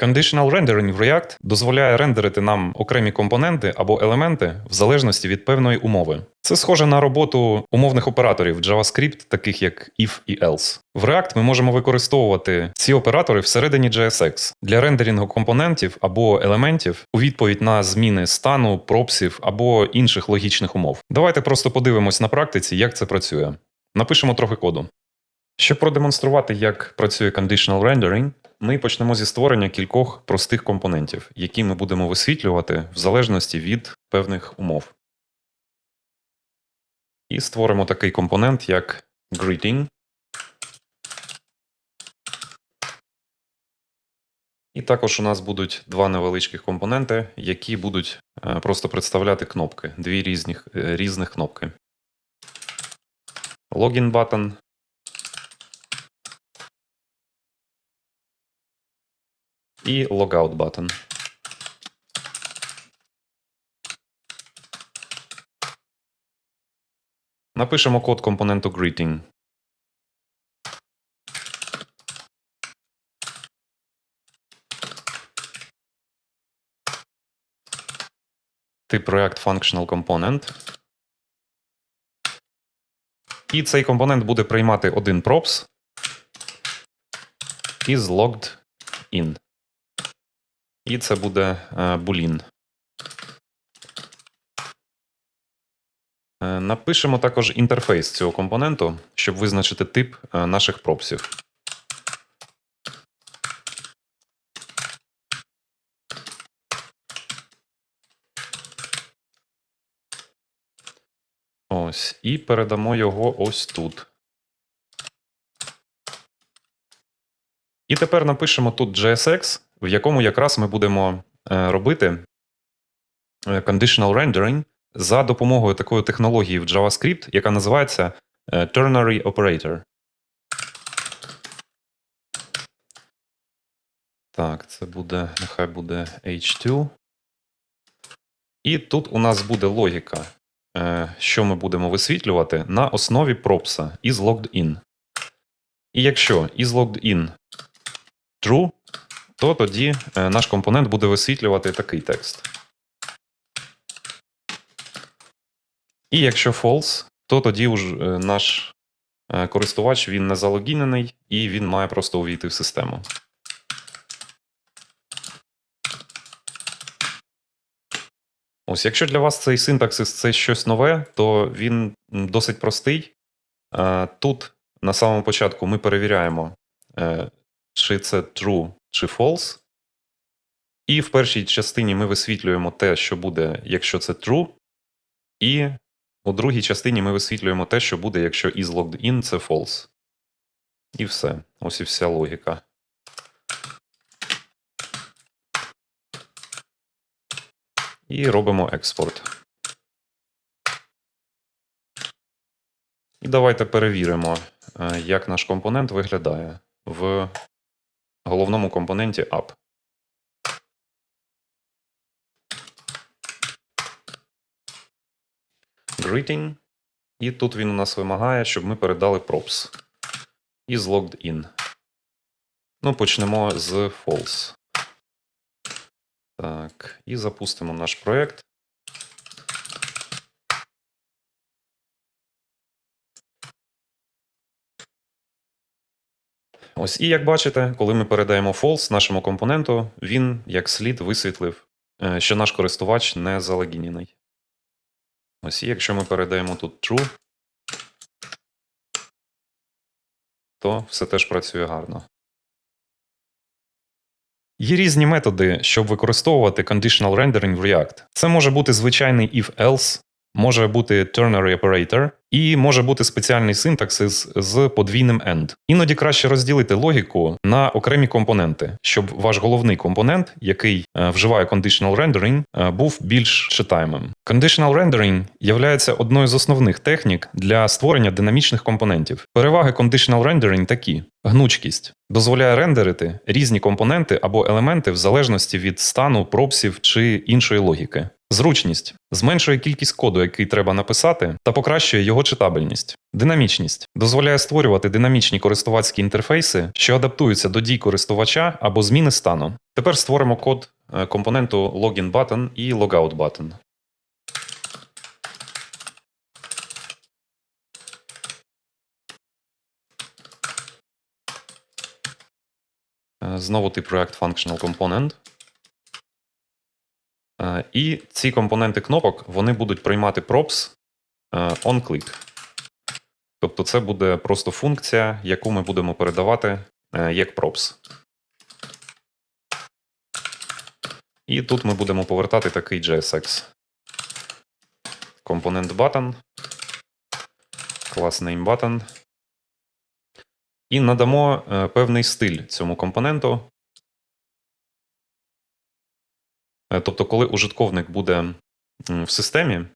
Conditional Rendering в React дозволяє рендерити нам окремі компоненти або елементи в залежності від певної умови. Це схоже на роботу умовних операторів JavaScript, таких як if і else. В React ми можемо використовувати ці оператори всередині JSX для рендерінгу компонентів або елементів у відповідь на зміни стану, пропсів або інших логічних умов. Давайте просто подивимось на практиці, як це працює. Напишемо трохи коду. Щоб продемонструвати, як працює Conditional Rendering, ми почнемо зі створення кількох простих компонентів, які ми будемо висвітлювати в залежності від певних умов. І створимо такий компонент, як greeting. І також у нас будуть два невеличких компоненти, які будуть е, просто представляти кнопки, дві різних, е, різних кнопки. Login button і Logout button. Напишемо код компоненту greeting. Тип React Functional Component. І цей компонент буде приймати один props із logged in. І це буде е, boolean. Е, Напишемо також інтерфейс цього компоненту, щоб визначити тип е, наших пропсів. Ось, і передамо його ось тут. І тепер напишемо тут JSX, в якому якраз ми будемо е, робити е, conditional rendering за допомогою такої технології в JavaScript, яка називається е, ternary operator. Так, це буде, нехай буде H2. І тут у нас буде логіка, що ми будемо висвітлювати на основі пропса із logged in. І якщо із logged in true, то тоді е, наш компонент буде висвітлювати такий текст. І якщо false, то тоді е, наш е, користувач він не залогінений і він має просто увійти в систему. Ось, якщо для вас цей синтаксис це щось нове, то він досить простий. Тут на самому початку ми перевіряємо, чи це true, чи false. І в першій частині ми висвітлюємо те, що буде, якщо це true. І у другій частині ми висвітлюємо те, що буде, якщо is logged in це false. І все. Ось і вся логіка. І робимо експорт. І давайте перевіримо, е, як наш компонент виглядає в головному компоненті app. Greeting. І тут він у нас вимагає, щоб ми передали props із logged in. Ну, почнемо з false. Так, і запустимо наш проєкт. Ось і як бачите, коли ми передаємо false нашому компоненту, він як слід висвітлив, е, що наш користувач не залогінений. Ось і якщо ми передаємо тут true, то все теж працює гарно. Є різні методи, щоб використовувати conditional rendering в React. Це може бути звичайний if-else, може бути ternary operator, і може бути спеціальний синтаксис з подвійним end. Іноді краще розділити логіку на окремі компоненти, щоб ваш головний компонент, який е, вживає conditional rendering, е, був більш читаємим. Conditional rendering являється одною з основних технік для створення динамічних компонентів. Переваги conditional rendering такі: гнучкість дозволяє рендерити різні компоненти або елементи в залежності від стану, пропсів чи іншої логіки. Зручність зменшує кількість коду, який треба написати, та покращує його читабельність. Динамічність дозволяє створювати динамічні користувацькі інтерфейси, що адаптуються до дій користувача або зміни стану. Тепер створимо код е, компоненту Login Button і Logout Button. Е, Знову тип React Functional Component. Е, І ці компоненти кнопок вони будуть приймати props е, on-click. Тобто це буде просто функція, яку ми будемо передавати е, як props. І тут ми будемо повертати такий JSX. Компонент button, class name button. І надамо певний стиль цьому компоненту. Тобто, коли ужитковник буде в системі,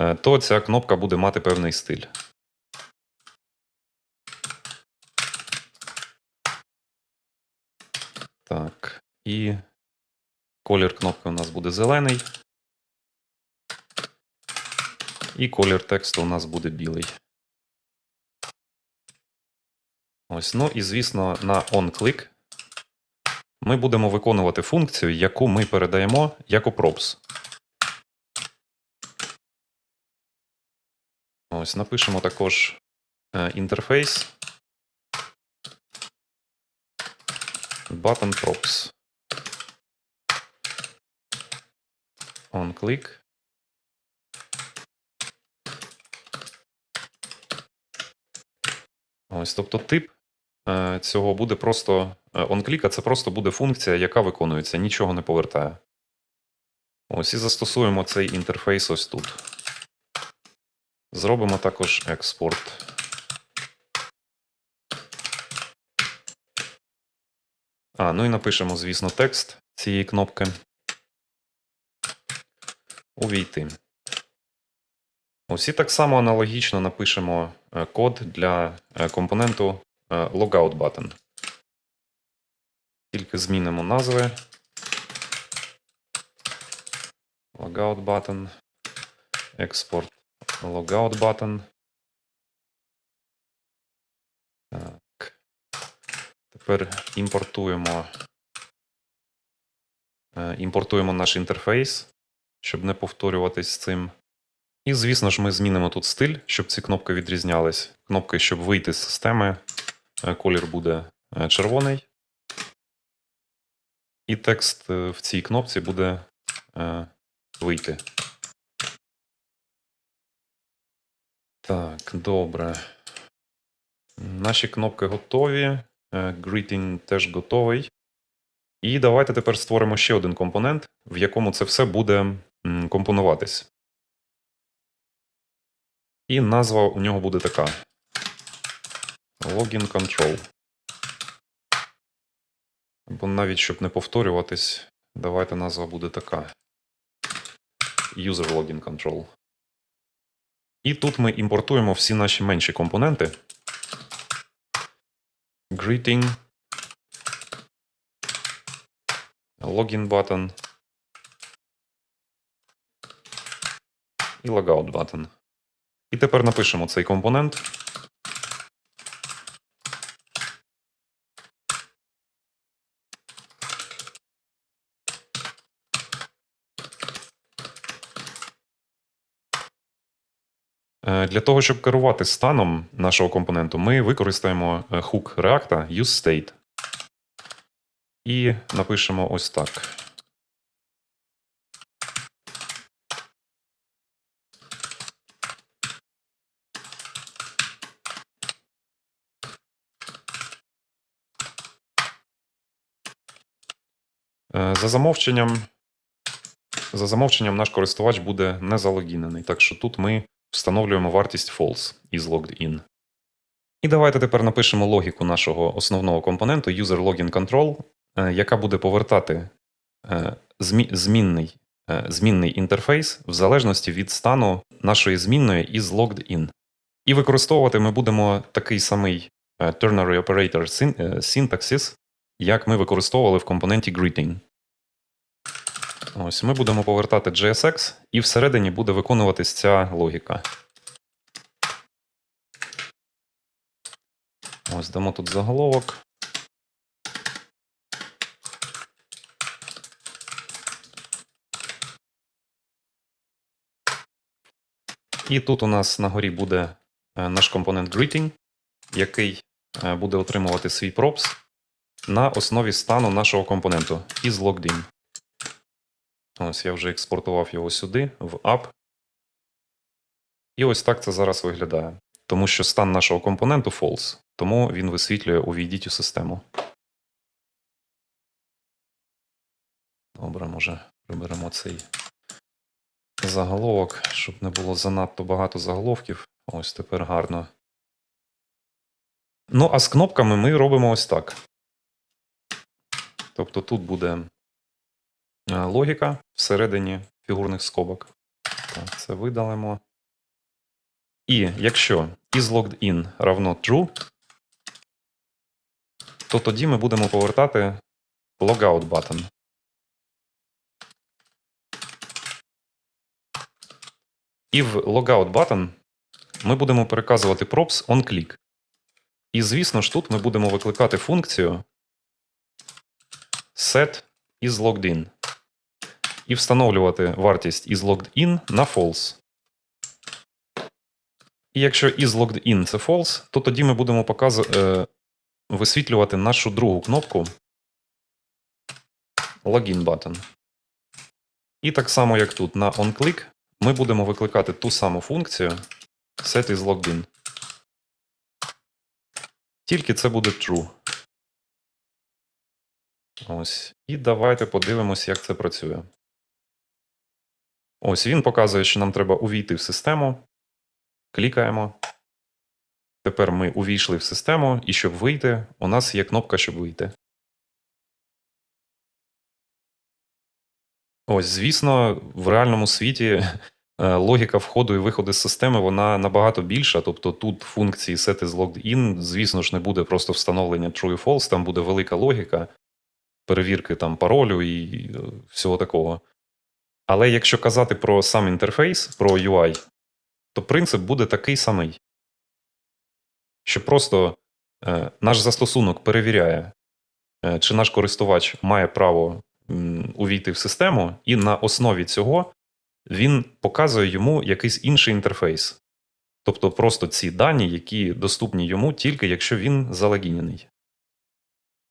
е, то ця кнопка буде мати певний стиль. Так, і колір кнопки у нас буде зелений. І колір тексту у нас буде білий. Ось, ну і звісно, на onClick ми будемо виконувати функцію, яку ми передаємо як props. Ось, напишемо також е, інтерфейс button props. OnClick. Ось, тобто тип цього буде просто е, onClick, це просто буде функція, яка виконується, нічого не повертає. Ось і застосуємо цей інтерфейс ось тут. Зробимо також експорт. А, ну і напишемо, звісно, текст цієї кнопки. Увійти. Ось і так само аналогічно напишемо е, код для е, компоненту е, Logout Button. Тільки змінимо назви. Logout Button. Експорт Logout Button. Так. Тепер імпортуємо. е, Імпортуємо наш інтерфейс, щоб не повторюватись з цим. І, звісно ж, ми змінимо тут стиль, щоб ці кнопки відрізнялись. Кнопки, щоб вийти з системи, е, колір буде е, червоний. І текст е, в цій кнопці буде е, вийти. Так, добре. Наші кнопки готові. Е, Greeting теж готовий. І давайте тепер створимо ще один компонент, в якому це все буде компонуватись. І назва у нього буде така: Login Control. Або навіть щоб не повторюватись, давайте назва буде така: User Login Control. І тут ми імпортуємо всі наші менші компоненти. Greeting. Login button. І Logout button. І тепер напишемо цей компонент. Для того, щоб керувати станом нашого компоненту, ми використаємо е, хук React useState. І напишемо ось так. Е, За замовченням, за замовченням наш користувач буде не залогінений, так що тут ми встановлюємо вартість false із logged in. І давайте тепер напишемо логіку нашого основного компоненту User Login Control, е, яка буде повертати е, змінний, е, змінний інтерфейс в залежності від стану нашої змінної із logged in. І використовувати ми будемо такий самий ternary operator syntaxis, як ми використовували в компоненті greeting. Ось ми будемо повертати JSX, і всередині буде виконуватись ця логіка. Ось дамо тут заголовок. І тут у нас на горі буде е, наш компонент greeting, який е, буде отримувати свій props на основі стану нашого компоненту is logged. Ось я вже експортував його сюди, в app. І ось так це зараз виглядає. Тому що стан нашого компоненту false, тому він висвітлює увійдіть у систему. Добре, може приберемо цей заголовок, щоб не було занадто багато заголовків. Ось тепер гарно. Ну, а з кнопками ми робимо ось так. Тобто тут буде логіка всередині фігурних скобок. Так, це видалимо. І якщо isLoggedIn равно true, то тоді ми будемо повертати logout button. І в logout button ми будемо переказувати props onClick. І, звісно ж, тут ми будемо викликати функцію set isLoggedIn і встановлювати вартість isLoggedIn на false. І якщо isLoggedIn це false, то тоді ми будемо показ... е, висвітлювати нашу другу кнопку Login button. І так само, як тут на onClick, ми будемо викликати ту саму функцію set isLoggedIn. Тільки це буде true. Ось. І давайте подивимось, як це працює. Ось він показує, що нам треба увійти в систему. Клікаємо. Тепер ми увійшли в систему, і щоб вийти, у нас є кнопка, щоб вийти. Ось, звісно, в реальному світі е, логіка входу і виходу з системи вона набагато більша. Тобто тут функції set is logged in, звісно ж, не буде просто встановлення true і false, там буде велика логіка перевірки там паролю і е, всього такого. Але якщо казати про сам інтерфейс, про UI, то принцип буде такий самий. Що просто е, наш застосунок перевіряє, е, чи наш користувач має право м, увійти в систему, і на основі цього він показує йому якийсь інший інтерфейс. Тобто просто ці дані, які доступні йому тільки якщо він залогінений.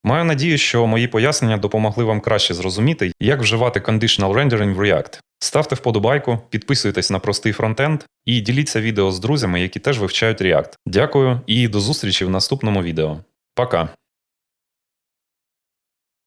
Маю надію, що мої пояснення допомогли вам краще зрозуміти, як вживати conditional rendering в React. Ставте вподобайку, підписуйтесь на простий фронтенд і діліться відео з друзями, які теж вивчають React. Дякую і до зустрічі в наступному відео. Пока!